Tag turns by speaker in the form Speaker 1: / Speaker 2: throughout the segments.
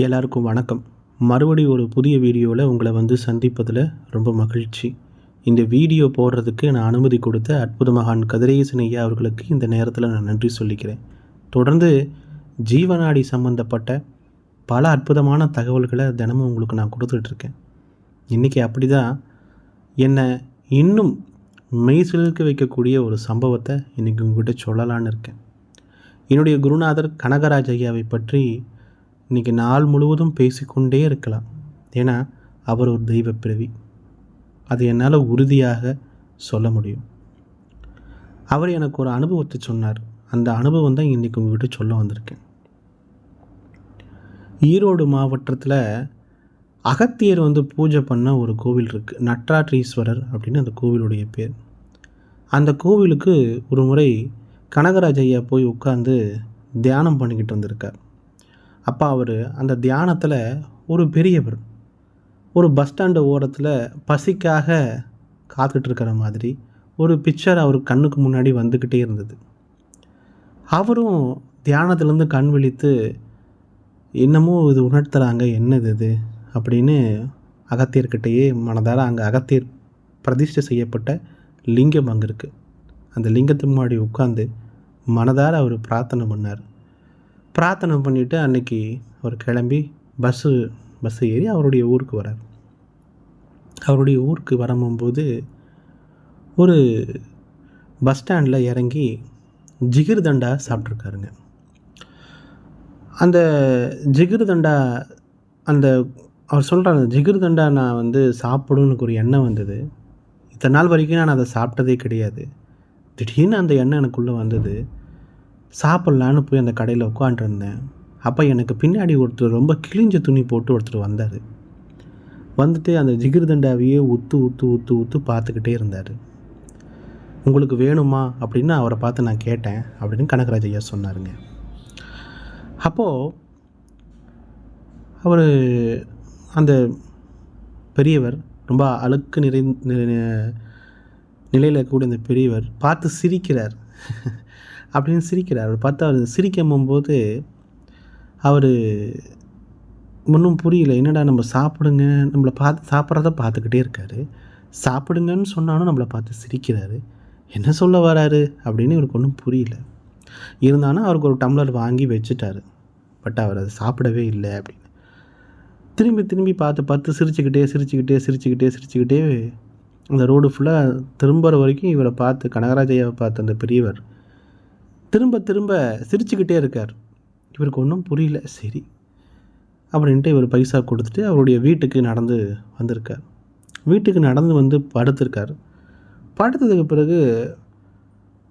Speaker 1: எல்லாருக்கும் வணக்கம். மறுபடி ஒரு புதிய வீடியோவில் உங்களை வந்து சந்திப்பதில் ரொம்ப மகிழ்ச்சி. இந்த வீடியோ போடுறதுக்கு நான் அனுமதி கொடுத்த அற்புத மகான் கதிரேசன் ஐயா அவர்களுக்கு இந்த நேரத்தில் நான் நன்றி சொல்லிக்கிறேன். தொடர்ந்து ஜீவநாடி சம்பந்தப்பட்ட பல அற்புதமான தகவல்களை தினமும் உங்களுக்கு நான் கொடுத்துட்ருக்கேன் இன்றைக்கி அப்படி தான் என்னை இன்னும் மெய் வைக்கக்கூடிய ஒரு சம்பவத்தை இன்றைக்கி உங்ககிட்ட சொல்லலான்னு இருக்கேன். என்னுடைய குருநாதர் கனகராஜ் ஐயாவை பற்றி இன்றைக்கி நாள் முழுவதும் பேசிக்கொண்டே இருக்கலாம். ஏன்னா அவர் ஒரு தெய்வ பிறவி. அது என்னால் உறுதியாக சொல்ல முடியும். அவர் எனக்கு ஒரு அனுபவத்தை சொன்னார். அந்த அனுபவம் தான் இன்றைக்கி உங்கள்கிட்ட சொல்ல வந்திருக்கேன். ஈரோடு மாவட்டத்தில் அகத்தியர் வந்து பூஜை பண்ண ஒரு கோவில் இருக்குது நட்ராட்ரீஸ்வரர் அப்படின்னு அந்த கோவிலுடைய பேர். அந்த கோவிலுக்கு ஒரு முறை கனகராஜ் ஐயா போய் உட்காந்து தியானம் பண்ணிக்கிட்டு வந்திருக்கார். அப்போ அவர் அந்த தியானத்தில் ஒரு பெரியவர். ஒரு பஸ் ஸ்டாண்டு ஓரத்தில் பசிக்காக காத்துட்ருக்கிற மாதிரி ஒரு பிக்சர் அவர் கண்ணுக்கு முன்னாடி வந்துக்கிட்டே இருந்தது. அவரும் தியானத்துலேருந்து கண் விழித்து என்னமோ இது உணர்த்துறாங்க என்னது இது? அப்படின்னு அகத்தியர்கிட்டயே மனதார அங்கே அகத்தியர் பிரதிஷ்டை செய்யப்பட்ட லிங்கம் அங்கே இருக்குது அந்த லிங்கத்து முன்னாடி உட்காந்து மனதார அவர் பிரார்த்தனை பண்ணார். பிரார்த்தனை பண்ணிவிட்டு அன்றைக்கி அவர் கிளம்பி பஸ்ஸு பஸ்ஸு ஏறி அவருடைய ஊருக்கு வரார். அவருடைய ஊருக்கு வரும்போது ஒரு பஸ் ஸ்டாண்டில் இறங்கி ஜிகிர் தண்டா சாப்பிட்ருக்காருங்க. அந்த ஜிகிர் தண்டா அந்த அவர் சொல்கிறாங்க ஜிகிர் தண்டா நான் வந்து சாப்பிடுன்னு ஒரு எண்ணம் வந்தது. இத்தனை நாள் வரைக்கும் நான் அதை சாப்பிட்டதே கிடையாது. திடீர்னு அந்த எண்ணம் எனக்குள்ளே வந்தது. சாப்பிட்லான்னு போய் அந்த கடையில் உட்காண்டிருந்தேன் அப்போ எனக்கு பின்னாடி ஒருத்தர் ரொம்ப கிழிஞ்ச துணி போட்டு ஒருத்தர் வந்தார். வந்துட்டு அந்த ஜிகிர்தண்டாவையே உத்து உத்து உத்து உத்து பார்த்துக்கிட்டே இருந்தார். உங்களுக்கு வேணுமா? அப்படின்னு அவரை பார்த்து நான் கேட்டேன் அப்படின்னு கனகராஜ் ஐயா சொன்னாருங்க. அப்போது அவர் அந்த பெரியவர் ரொம்ப அழுக்கு நிறை நிலையில் இருக்கக்கூடிய அந்த பெரியவர் பார்த்து சிரிக்கிறார். அப்படின்னு சிரிக்கிறார். அவர் பார்த்தா அவர் சிரிக்கும் போது அவர் ஒன்றும் புரியல. என்னடா நம்ம சாப்பிடுங்க நம்மளை பார்த்து சாப்பிட்றத பார்த்துக்கிட்டே இருக்கார். சாப்பிடுங்கன்னு சொன்னாலும் நம்மளை பார்த்து சிரிக்கிறாரு. என்ன சொல்ல வராரு அப்படின்னு இவருக்கு ஒன்றும் புரியல. இருந்தாலும் அவருக்கு ஒரு டம்ளர் வாங்கி வச்சுட்டாரு. பட் அவர் அதை சாப்பிடவே இல்லை அப்படின்னு. திரும்பி திரும்பி பார்த்து பார்த்து சிரிச்சுக்கிட்டே சிரிச்சுக்கிட்டே சிரிச்சுக்கிட்டே சிரிச்சுக்கிட்டே அந்த ரோடு ஃபுல்லாக திரும்புகிற வரைக்கும் இவரை பார்த்து கனகராஜையாவை பார்த்து அந்த பெரியவர் திரும்ப திரும்ப சிரிச்சுக்கிட்டே இருக்கார். இவருக்கு ஒன்றும் புரியல. சரி அப்படின்ட்டு இவர் பைசா கொடுத்துட்டு அவருடைய வீட்டுக்கு நடந்து வந்திருக்கார். வீட்டுக்கு நடந்து வந்து படுத்திருக்கார். படுத்ததுக்கு பிறகு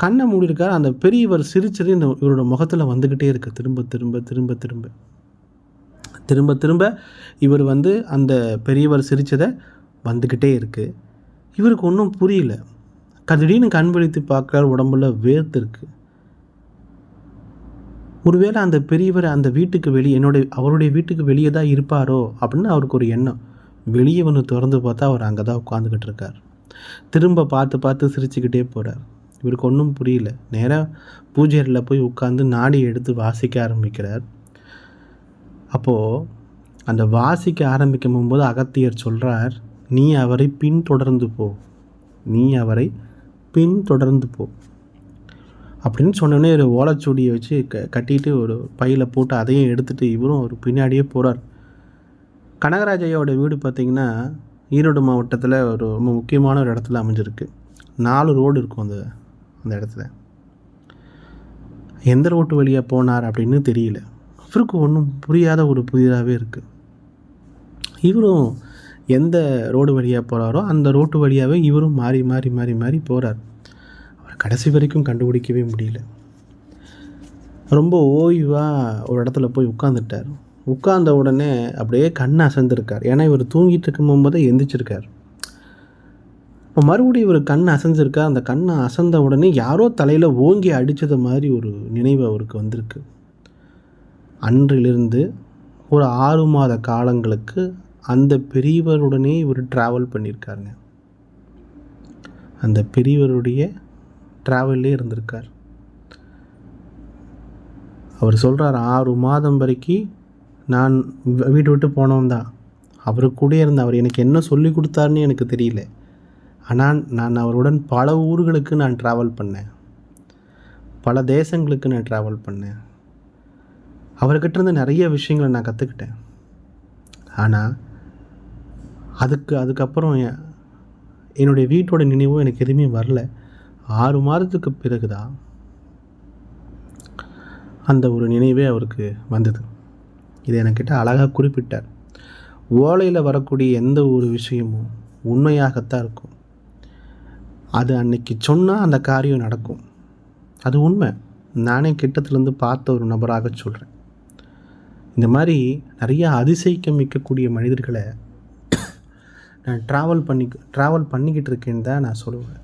Speaker 1: கண்ணை மூடியிருக்கார். அந்த பெரியவர் சிரிச்சது இந்த இவரோட முகத்தில் வந்துக்கிட்டே இருக்குது திரும்ப திரும்ப திரும்ப திரும்ப. திரும்ப திரும்ப இவர் வந்து அந்த பெரியவர் சிரித்ததை வந்துக்கிட்டே இருக்குது இவருக்கு ஒன்றும் புரியல. திடீர்னு கண் விழித்து பார்க்குற உடம்புல வேர்த்து இருக்குது ஒருவேளை அந்த பெரியவர் அந்த வீட்டுக்கு வெளியே என்னுடைய அவருடைய வீட்டுக்கு வெளியே தான் இருப்பாரோ அப்படின்னு அவருக்கு ஒரு எண்ணம். வெளியே வந்து திறந்து பார்த்தா அவர் அங்கே தான் உட்காந்துக்கிட்டு இருக்கார். திரும்ப பார்த்து பார்த்து சிரிச்சுக்கிட்டே போகிறார் இவருக்கு ஒன்றும் புரியல. நேராக பூஜையில் போய் உட்காந்து நாடி எடுத்து வாசிக்க ஆரம்பிக்கிறார். அப்போது அந்த வாசிக்க ஆரம்பிக்கும் போது அகத்தியர் சொல்கிறார் நீ அவரை பின்தொடர்ந்து போ. நீ அவரை பின்தொடர்ந்து போ. அப்படின்னு சொன்னோடனே ஒரு ஓலைச்சூடியை வச்சு க கட்டிட்டு ஒரு பையில் போட்டு அதையும் எடுத்துகிட்டு இவரும் ஒரு பின்னாடியே போகிறார் கனகராஜையோட வீடு பார்த்திங்கன்னா ஈரோடு மாவட்டத்தில் ஒரு ரொம்ப முக்கியமான ஒரு இடத்துல அமைஞ்சிருக்கு. நாலு ரோடு இருக்கும் அந்த அந்த இடத்துல. எந்த ரோட்டு வழியாக போனார் அப்படின்னு தெரியல. அவருக்கு ஒன்றும் புரியாத ஒரு புதிதாகவே இருக்குது இவரும் எந்த ரோடு வழியாக போகிறாரோ அந்த ரோட்டு வழியாகவே இவரும் மாறி மாறி மாறி மாறி போகிறார் கடைசி வரைக்கும் கண்டுபிடிக்கவே முடியல. ரொம்ப ஓய்வாக ஒரு இடத்துல போய் உட்காந்துட்டார் உட்கார்ந்த உடனே அப்படியே கண் அசைந்திருக்கார். ஏன்னா இவர் தூங்கிட்டு இருக்கும் போதே எந்திரிச்சிருக்கார். இப்போ மறுபடியும் இவர் கண் அசைஞ்சிருக்கார் அந்த கண்ணை அசைந்த உடனே யாரோ தலையில் ஓங்கி அடித்தது மாதிரி ஒரு நினைவு அவருக்கு வந்திருக்கு. அன்றிலிருந்து ஒரு ஆறு மாத காலங்களுக்கு அந்த பெரியவருடனே இவர் ட்ராவல் பண்ணியிருக்காருங்க. அந்த பெரியவருடைய ட்ராவல்லே இருந்திருக்கார். அவர் சொல்கிறார் ஆறு மாதம் வரைக்கும் நான் வீடு வீட்டை விட்டு போனவன் தான். அவர் கூட இருந்த அவர் எனக்கு என்ன சொல்லி கொடுத்தாருன்னு எனக்கு தெரியல. ஆனால் நான் அவருடன் பல ஊர்களுக்கு நான் ட்ராவல் பண்ணேன். பல தேசங்களுக்கு நான் ட்ராவல் பண்ணேன். அவர்கிட்ட இருந்து நிறைய விஷயங்களை நான் கற்றுக்கிட்டேன் ஆனால் அதுக்கு அதுக்கப்புறம் என்னுடைய வீட்டோட நினைவும் எனக்கு எதுவுமே வரல. ஆறு மாதத்துக்கு பிறகு தான் அந்த ஒரு நினைவே அவருக்கு வந்தது. இதை என்கிட்ட அழகாக குறிப்பிட்டார். ஓலையில் வரக்கூடிய எந்த ஒரு விஷயமும் உண்மையாகத்தான் இருக்கும். அது அன்னைக்கு சொன்னால் அந்த காரியம் நடக்கும். அது உண்மை. நானே கிட்டத்துலேருந்து பார்த்த ஒரு நபராக சொல்கிறேன் இந்த மாதிரி நிறையா அதிசயிக்க மிக்கக்கூடிய மனிதர்களை நான் ட்ராவல் பண்ணி ட்ராவல் பண்ணிக்கிட்டு இருக்கேன்னு தான் நான் சொல்லுவேன்.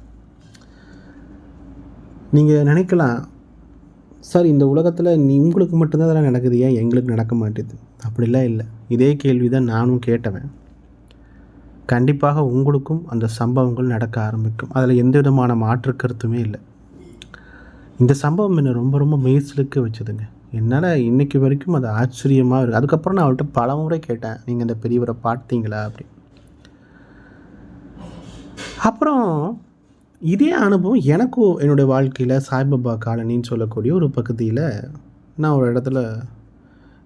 Speaker 1: நீங்கள் நினைக்கலாம் சார் இந்த உலகத்தில் நீ உங்களுக்கு மட்டும்தான் அதெல்லாம் நடக்குது. ஏன் எங்களுக்கு நடக்க மாட்டேது? அப்படிலாம் இல்லை. இதே கேள்வி தான் நானும் கேட்டவன். கண்டிப்பாக உங்களுக்கும் அந்த சம்பவங்கள் நடக்க ஆரம்பிக்கும். அதில் எந்த விதமான மாற்று கருத்துமே இல்லை. இந்த சம்பவம் என்னை ரொம்ப ரொம்ப மெய்சிலுக்க வச்சதுங்க. என்னால் இன்றைக்கு வரைக்கும் அது ஆச்சரியமாக இருக்குது அதுக்கப்புறம் நான் அவள்கிட்ட பல முறை கேட்டேன் நீங்கள் அந்த பெரியவரை பார்த்தீங்களா? அப்படி அப்புறம் இதே அனுபவம் எனக்கும் என்னுடைய வாழ்க்கையில் சாய்பாபா காலனின்னு சொல்லக்கூடிய ஒரு பகுதியில் நான் ஒரு இடத்துல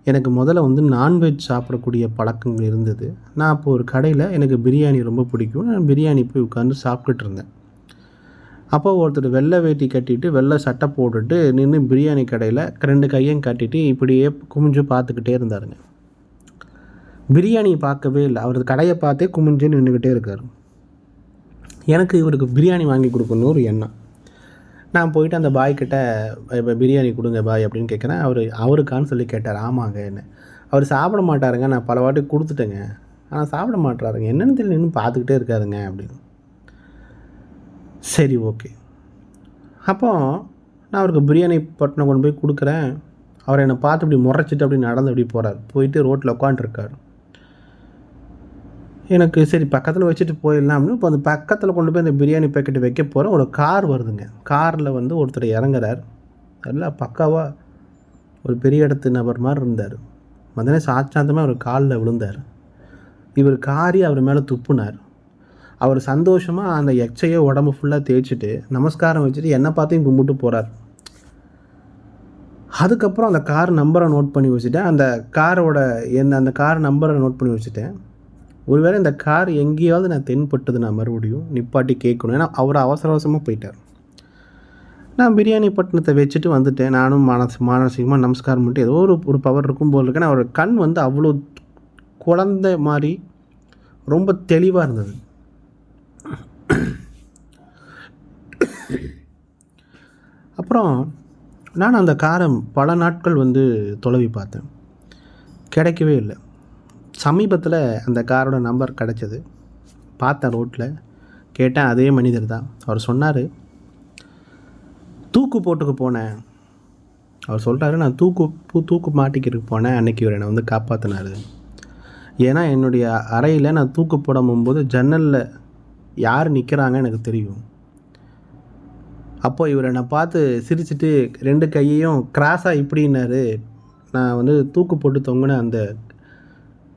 Speaker 1: எனக்கு முதல்ல வந்து நான்வெஜ் சாப்பிடக்கூடிய பழக்கங்கள் இருந்தது. நான் அப்போது ஒரு கடையில் எனக்கு பிரியாணி ரொம்ப பிடிக்கும். நான் பிரியாணி போய் உட்காந்து சாப்பிட்டுட்டு இருந்தேன். அப்போ ஒருத்தர் வெள்ளை வேட்டி கட்டிட்டு வெள்ளை சட்டை போட்டுட்டு நின்று பிரியாணி கடையில் ரெண்டு கையும் கட்டிட்டு இப்படியே குமிஞ்சு பார்த்துக்கிட்டே இருந்தாருங்க. பிரியாணி பார்க்கவே இல்லை. அவர் கடையை பார்த்தே குமிஞ்சு நின்றுக்கிட்டே இருக்கார். எனக்கு இவருக்கு பிரியாணி வாங்கி கொடுக்கணும்னு ஒரு எண்ணம். நான் போயிட்டு அந்த பாய்கிட்ட இப்போ பிரியாணி கொடுங்க பாய் அப்படின்னு கேட்குறேன் அவர் அவருக்கான்னு சொல்லி கேட்டார். ஆமாங்க என்ன. அவர் சாப்பிட மாட்டாருங்க. நான் பல வாட்டி கொடுத்துட்டேங்க. ஆனால் சாப்பிட மாட்டாருங்க என்னென்னு தெரியல. இன்னும் பார்த்துக்கிட்டே இருக்காருங்க அப்படின்னு. சரி ஓகே. அப்போ நான் அவருக்கு பிரியாணி பட்டினம் கொண்டு போய் கொடுக்குறேன். அவர் என்னை பார்த்து இப்படி முறைச்சிட்டு அப்படி நடந்து அப்படி போகிறார் போயிட்டு ரோட்டில் உட்காந்துருக்காரு எனக்கு சரி பக்கத்தில் வச்சுட்டு போயிடலாம்னு இப்போ அந்த பக்கத்தில் கொண்டு போய் அந்த பிரியாணி பேக்கெட் வைக்க போகிறேன் ஒரு கார் வருதுங்க. காரில் வந்து ஒருத்தர் இறங்குறார். எல்லாம் பக்காவாக ஒரு பெரிய இடத்து நபர் மாதிரி இருந்தார். வந்தனே சாட்சாந்தமாக அவர் காலில் விழுந்தார். இவர் காரி அவர் மேலே துப்புனார். அவர் சந்தோஷமாக அந்த எச்சையை உடம்பு ஃபுல்லாக தேய்ச்சிட்டு நமஸ்காரம் வச்சுட்டு என்னை பார்த்தையும் கும்பிட்டு போகிறார் அதுக்கப்புறம் அந்த கார் நம்பரை நோட் பண்ணி வச்சுட்டேன். அந்த காரோட என்ன அந்த கார் நம்பரை நோட் பண்ணி வச்சுட்டேன். ஒருவேளை இந்த கார் எங்கேயாவது நான் தென்பட்டது நான் மறுபடியும் நிப்பாட்டி கேட்கணும். ஏன்னா அவர் அவசர அவசரமாக போயிட்டார். நான் பிரியாணி பட்டணத்தை வச்சுட்டு வந்துட்டேன். நானும் மனசு மானசீகமாக நமஸ்காரம் பண்ணிட்டு ஏதோ ஒரு ஒரு பவர் இருக்கும் போல் இருக்கேன் அவர் கண் வந்து அவ்வளோ குழந்த மாதிரி ரொம்ப தெளிவாக இருந்தது. அப்புறம் நான் அந்த காரை பல நாட்கள் வந்து தொலைவி பார்த்தேன். கிடைக்கவே இல்லை. சமீபத்தில் அந்த காரோட நம்பர் கிடச்சிது. பார்த்தேன் ரோட்டில் கேட்டேன் அதே மனிதர் தான். அவர் சொன்னார் தூக்கு போட்டுக்கு போனேன். அவர் சொல்கிறாரு நான் தூக்கு பூ தூக்கு மாட்டிக்கிறதுக்கு போனேன். அன்றைக்கி இவர் என்னை வந்து காப்பாற்றினார் ஏன்னா என்னுடைய அறையில் நான் தூக்கு போட போகும்போது ஜன்னலில் யார் நிற்கிறாங்க எனக்கு தெரியும். அப்போ இவர் என்னை பார்த்து சிரிச்சிட்டு ரெண்டு கையையும் கிராஸாக இப்படின்னாரு. நான் வந்து தூக்கு போட்டு தொங்கின அந்த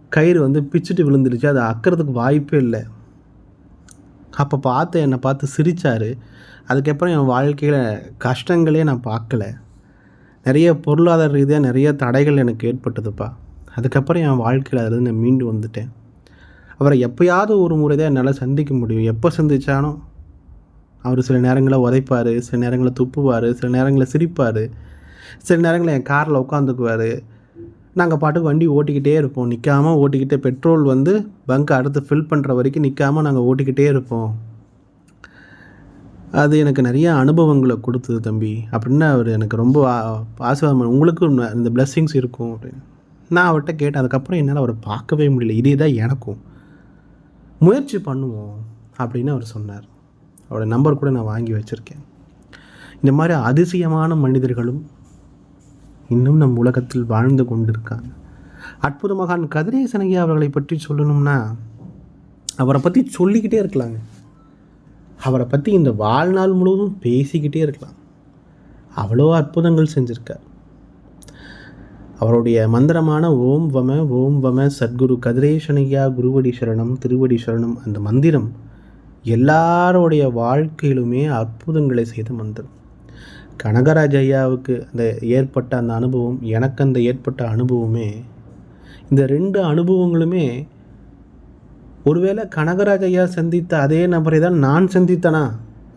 Speaker 1: கயிறு வந்து பிச்சுட்டு விழுந்துருச்சு அது அக்கிறதுக்கு வாய்ப்பே இல்லை. அப்போ பார்த்து என்னை பார்த்து சிரித்தார் அதுக்கப்புறம் என் வாழ்க்கையில் கஷ்டங்களே நான் பார்க்கல. நிறைய பொருளாதார ரீதியாக நிறைய தடைகள் எனக்கு ஏற்பட்டதுப்பா. அதுக்கப்புறம் என் வாழ்க்கையில் அதில் நான் மீண்டு வந்துட்டேன். அவரை எப்போயாவது ஒரு முறை தான் என்னால் சந்திக்க முடியும். எப்போ சந்திச்சாலும் அவர் சில நேரங்களில் உதைப்பார் சில நேரங்களில் துப்புவார் சில நேரங்களில் சிரிப்பார். சில நேரங்களில் என் காரில் உட்காந்துக்குவார். நாங்கள் பாட்டுக்கு வண்டி ஓட்டிக்கிட்டே இருப்போம். நிற்காம ஓட்டிக்கிட்டே பெட்ரோல் வந்து பங்க் அடுத்து ஃபில் பண்ணுற வரைக்கும் நிற்காம நாங்கள் ஓட்டிக்கிட்டே இருப்போம். அது எனக்கு நிறைய அனுபவங்களை கொடுத்தது தம்பி. அப்படின்னு அவர் எனக்கு ரொம்ப ஆ- ஆசீர்வாதம் உங்களுக்கும் இந்த பிளெஸ்ஸிங்ஸ் இருக்கும் அப்படின்னு. நான் அவர்கிட்ட கேட்டேன். அதுக்கப்புறம் என்னால் அவரை பார்க்கவே முடியல. இதே தான் எனக்கும். முயற்சி பண்ணுவோம் அப்படின்னு அவர் சொன்னார். அவரோட நம்பர் கூட நான் வாங்கி வச்சுருக்கேன். இந்த மாதிரி அதிசயமான மனிதர்களும் இன்னும் நம் உலகத்தில் வாழ்ந்து கொண்டிருக்காங்க அற்புத மகான் கதிரேசன் ஐயா அவர்களை பற்றி சொல்லணும்னா அவரை பற்றி சொல்லிக்கிட்டே இருக்கலாங்க. அவரை பற்றி இந்த வாழ்நாள் முழுவதும் பேசிக்கிட்டே இருக்கலாம் அவ்வளோ அற்புதங்கள் செஞ்சுருக்கார். அவருடைய மந்திரமான ஓம் வம ஓம் வம சத்குரு கதிரேஷனையா குருவடி சரணம் திருவடி சரணம் அந்த மந்திரம் எல்லாருடைய வாழ்க்கையிலுமே அற்புதங்களை செய்த மந்திரம். கனகராஜ் ஐயாவுக்கு அந்த ஏற்பட்ட அந்த அனுபவம் எனக்கு அந்த ஏற்பட்ட அனுபவமே இந்த ரெண்டு அனுபவங்களுமே ஒருவேளை கனகராஜ் ஐயா சந்தித்த அதே நபரை தான் நான் சந்தித்தனா?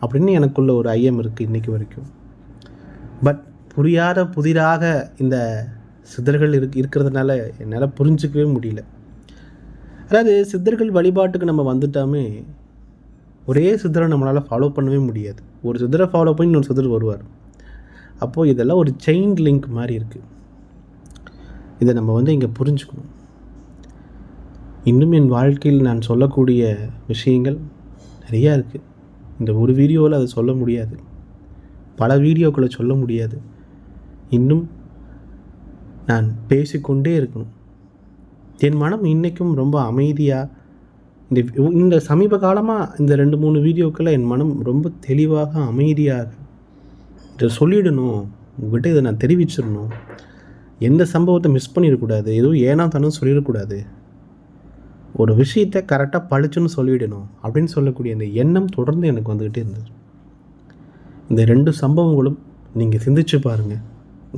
Speaker 1: அப்படின்னு எனக்குள்ள ஒரு ஐயம் இருக்குது இன்றைக்கி வரைக்கும். பட் புரியாத புதிராக இந்த சித்தர்கள் இருக் இருக்கிறதுனால என்னால் புரிஞ்சிக்கவே முடியல. அதாவது சித்தர்கள் வழிபாட்டுக்கு நம்ம வந்துட்டாமே ஒரே சித்தரை நம்மளால் ஃபாலோ பண்ணவே முடியாது. ஒரு சித்தரை ஃபாலோ பண்ணி இன்னொரு சித்தர் வருவார். அப்போது இதெல்லாம் ஒரு செயின் லிங்க் மாதிரி இருக்குது இதை நம்ம வந்து இங்கே புரிஞ்சுக்கணும். இன்னும் என் வாழ்க்கையில் நான் சொல்லக்கூடிய விஷயங்கள் நிறையா இருக்குது இந்த ஒரு வீடியோவில் அதை சொல்ல முடியாது. பல வீடியோக்களை சொல்ல முடியாது. இன்னும் நான் பேசிக்கொண்டே இருக்கணும். என் மனம் இன்றைக்கும் ரொம்ப அமைதியாக இந்த இந்த சமீப காலமாக இந்த ரெண்டு மூணு வீடியோக்களில் என் மனம் ரொம்ப தெளிவாக அமைதியாக இதை சொல்லிடணும். உங்கள்கிட்ட இதை நான் தெரிவிச்சிடணும். எந்த சம்பவத்தை மிஸ் பண்ணிடக்கூடாது. எதுவும் ஏனா தானும் சொல்லிடக்கூடாது. ஒரு விஷயத்தை கரெக்டாக பழிச்சுன்னு சொல்லிவிடணும் அப்படின்னு சொல்லக்கூடிய அந்த எண்ணம் தொடர்ந்து எனக்கு வந்துக்கிட்டே இருந்தது. இந்த ரெண்டு சம்பவங்களும் நீங்கள் சிந்திச்சு பாருங்கள்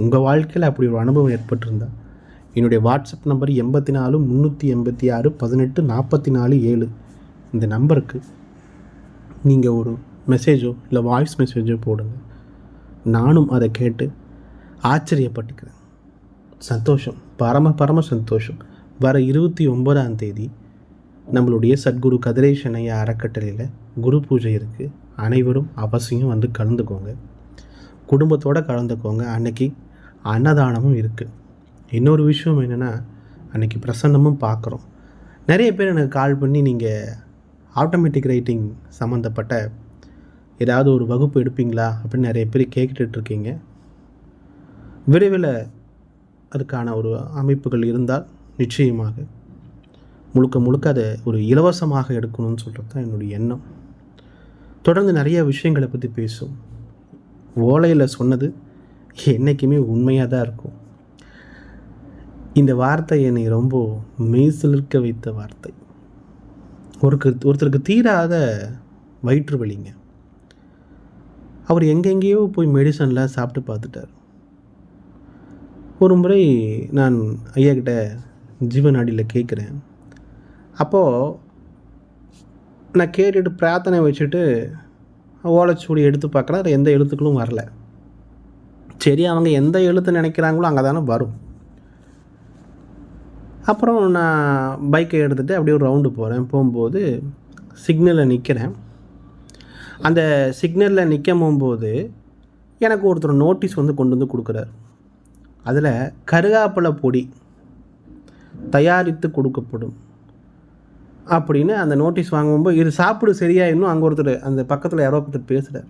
Speaker 1: உங்கள் வாழ்க்கையில் அப்படி ஒரு அனுபவம் ஏற்பட்டிருந்தா என்னுடைய வாட்ஸ்அப் நம்பர் எண்பத்தி நாலு முந்நூற்றி எண்பத்தி ஆறு பதினெட்டு நாற்பத்தி நாலு ஏழு. இந்த நம்பருக்கு நீங்கள் ஒரு மெசேஜோ இல்லை வாய்ஸ் மெசேஜோ போடுங்க. நானும் அதை கேட்டு ஆச்சரியப்பட்டுக்கிறேன். சந்தோஷம் பரம பரம சந்தோஷம். வர இருபத்தி ஒன்பதாம் தேதி நம்மளுடைய சத்குரு கதிரேஷ் ஐயா அறக்கட்டளையில் குரு பூஜை இருக்குது அனைவரும் அவசியம் வந்து கலந்துக்கோங்க. குடும்பத்தோடு கலந்துக்கோங்க. அன்னைக்கு அன்னதானமும் இருக்குது இன்னொரு விஷயம் என்னென்னா அன்றைக்கி பிரசன்னமும் பார்க்குறோம் நிறைய பேர் எனக்கு கால் பண்ணி நீங்கள் ஆட்டோமேட்டிக் ரைட்டிங் சம்மந்தப்பட்ட ஏதாவது ஒரு வகுப்பு எடுப்பீங்களா அப்படின்னு நிறைய பேர் கேட்டுட்ருக்கீங்க விரைவில் அதுக்கான ஒரு அமைப்புகள் இருந்தால் நிச்சயமாக முழுக்க முழுக்க அதை ஒரு இலவசமாக எடுக்கணும்னு சொல்கிறது தான் என்னுடைய எண்ணம். தொடர்ந்து நிறைய விஷயங்களை பற்றி பேசும் ஓலையில் சொன்னது என்றைக்குமே உண்மையாக தான் இருக்கும். இந்த வார்த்தை என்னை ரொம்ப மெய்சிலிருக்க வைத்த வார்த்தை. ஒருக்கு ஒருத்தருக்கு தீராத வயிற்று வலிங்க. அவர் எங்கெங்கேயோ போய் மெடிசனில் சாப்பிட்டு பார்த்துட்டார். ஒரு முறை நான் ஐயா கிட்ட ஜீவநாடியில் கேட்குறேன். அப்போது நான் கேட்டுட்டு பிரார்த்தனை வச்சுட்டு ஓலைச்சூடி எடுத்து பார்க்குறேன் அதில் எந்த எழுத்துக்களும் வரல. சரி அவங்க எந்த எழுத்து நினைக்கிறாங்களோ அங்கே தானே வரும். அப்புறம் நான் பைக்கை எடுத்துகிட்டு அப்படியே ஒரு ரவுண்டு போகிறேன் போகும்போது சிக்னலில் நிற்கிறேன் அந்த சிக்னலில் நிற்கும் போது எனக்கு ஒருத்தர் நோட்டீஸ் வந்து கொண்டு வந்து கொடுக்குறாரு. அதில் கருகாப்பழ பொடி தயாரித்து கொடுக்கப்படும் அப்படின்னு அந்த நோட்டீஸ் வாங்கும்போது இது சாப்பிடு சரியா? இன்னும் அங்கே ஒருத்தர் அந்த பக்கத்தில் யாரோ ஒருத்தர் பேசுகிறார்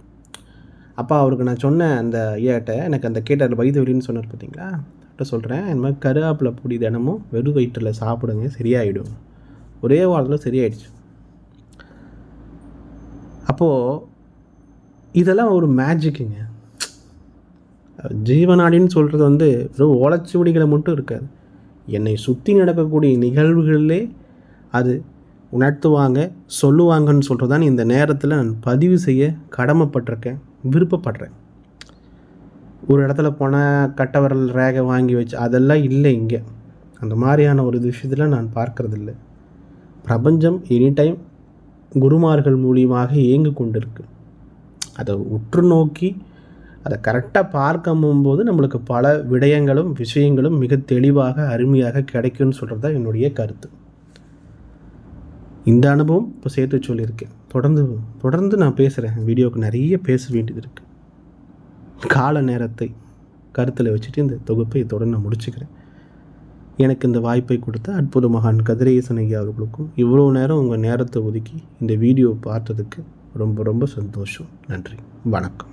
Speaker 1: அப்பா அவருக்கு நான் சொன்னேன் அந்த ஐயாட்ட எனக்கு அந்த கேட்டார் வயிறு வெளின்னு சொன்னார் பார்த்தீங்களா கிட்ட சொல்கிறேன் இந்த மாதிரி கருகாப்பில் பொடி தினமும் வெறும் வயிற்றில் சாப்பிடுங்க சரியாயிடும். ஒரே வாரத்தில் சரியாயிடுச்சு. அப்போது இதெல்லாம் ஒரு மேஜிக்குங்க ஜீவநாடின்னு சொல்கிறது வந்து வெறும் ஓலச்சுவடிகளை மட்டும் இருக்காது. என்னை சுற்றி நடக்கக்கூடிய நிகழ்வுகளிலே அது உணர்த்துவாங்க சொல்லுவாங்கன்னு சொல்கிறது தான் இந்த நேரத்தில் நான் பதிவு செய்ய கடமைப்பட்டிருக்கேன் விருப்பப்படுறேன். ஒரு இடத்துல போனால் கட்டவரல் ரேகை வாங்கி வச்சு அதெல்லாம் இல்லை இங்கே. அந்த மாதிரியான ஒரு விஷயத்தில் நான் பார்க்குறதில்ல. பிரபஞ்சம் எனி டைம் குருமார்கள் மூலியமாக இயங்கு கொண்டிருக்கு. அதை உற்று நோக்கி அதை கரெக்டாக பார்க்கம்பும்போது நம்மளுக்கு பல விடயங்களும் விஷயங்களும் மிக தெளிவாக அருமையாக கிடைக்கும்னு சொல்கிறது தான் என்னுடைய கருத்து. இந்த அனுபவம் இப்போ சேர்த்து சொல்லியிருக்கேன். தொடர்ந்து தொடர்ந்து நான் பேசுகிறேன் வீடியோவுக்கு நிறைய பேச வேண்டியது இருக்குது கால நேரத்தை கருத்தில் வச்சுட்டு இந்த தொகுப்பை தொடர்ந்து நான் முடிச்சுக்கிறேன். எனக்கு இந்த வாய்ப்பை கொடுத்த அற்புத மகான் கதிரேசன் ஐயா அவர்களுக்கும் இவ்வளோ நேரம் உங்கள் நேரத்தை ஒதுக்கி இந்த வீடியோ பார்த்ததுக்கு ரொம்ப ரொம்ப சந்தோஷம். நன்றி. வணக்கம்.